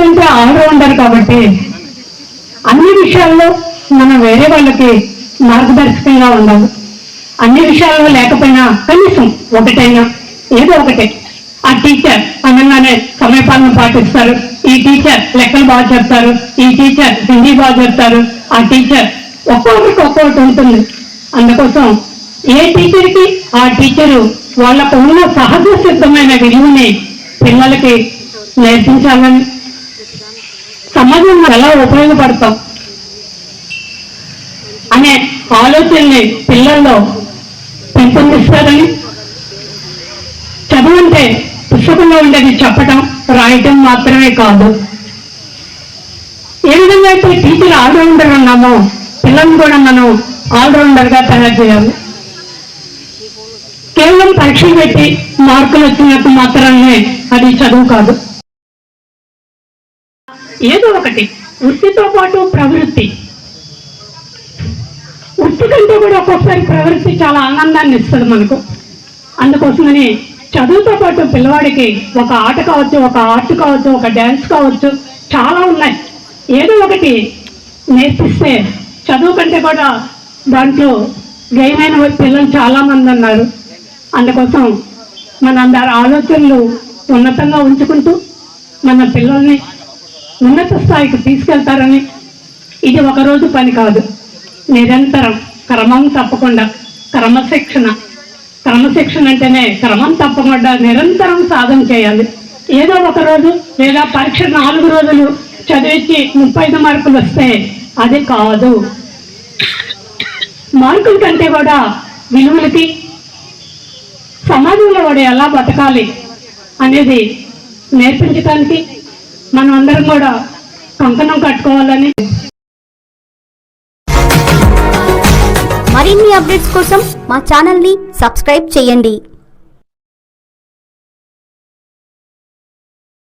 అంటే ఆల్రౌండర్ కాబట్టి అన్ని విషయాల్లో మనం వేరే వాళ్ళకి మార్గదర్శకంగా ఉండాలి. అన్ని విషయాల్లో లేకపోయినా కనీసం ఒకటైనా ఏదో ఒకటే. ఆ టీచర్ అనగానే సమయపాలన పాటిస్తారు. ఈ టీచర్ లెక్కలు బాగా చెప్తారు. ఈ టీచర్ హిందీ బాగా చెప్తారు. ఆ టీచర్ ఒక్కొక్కరికి ఒక్కొక్కటి ఉంటుంది. అందుకోసం ఏ టీచర్కి ఆ టీచరు వాళ్ళకు ఉన్న సహజ సిద్ధమైన విలువని పిల్లలకి నేర్పించాలని సమాజంలో ఎలా ఉపయోగపడతాం అనే ఆలోచనని పిల్లల్లో పెంపొందిస్తారని చదువు అంటే పుస్తకంలో ఉండేది చెప్పటం రాయటం మాత్రమే కాదు. ఏ విధంగా అయితే టీచర్ ఆల్రౌండర్ ఉన్నామో పిల్లల్ని కూడా మనం ఆల్రౌండర్గా తయారు చేయాలి. కేవలం పరీక్షలు పెట్టి మార్కులు వచ్చినట్టు మాత్రమే అది చదువు కాదు. ఏదో ఒకటి వృత్తితో పాటు ప్రవృత్తి. వృత్తి కంటే కూడా ఒక్కొక్కసారి ప్రవృత్తి చాలా ఆనందాన్ని ఇస్తుంది మనకు. అందుకోసమని చదువుతో పాటు పిల్లవాడికి ఒక ఆట కావచ్చు ఒక ఆర్ట్ కావచ్చు ఒక డ్యాన్స్ కావచ్చు చాలా ఉన్నాయి. ఏదో ఒకటి నేర్పిస్తే చదువు కంటే కూడా దాంట్లో గయమైన పిల్లలు చాలా మంది ఉన్నారు. అందుకోసం మన అందరి ఆలోచనలు ఉన్నతంగా ఉంచుకుంటూ మన పిల్లల్ని ఉన్నత స్థాయికి తీసుకెళ్తారని ఇది ఒక రోజు పని కాదు. నిరంతరం క్రమం తప్పకుండా క్రమశిక్షణ. క్రమశిక్షణ అంటేనే క్రమం తప్పకుండా నిరంతరం సాధన చేయాలి. ఏదో ఒక రోజు లేదా పరీక్ష నాలుగు రోజులు చదివించి ముప్పై ఐదు మార్కులు వస్తే అది కాదు. మార్కుల కంటే కూడా విలువలకి సమాజంలో వాడు ఎలా బతకాలి అనేది నేర్పించడానికి మనం అందరం కూడా కంకణం కట్టుకోవాలని మరిన్ని అప్డేట్స్ కోసం మా ఛానల్ని సబ్స్క్రైబ్ చేయండి.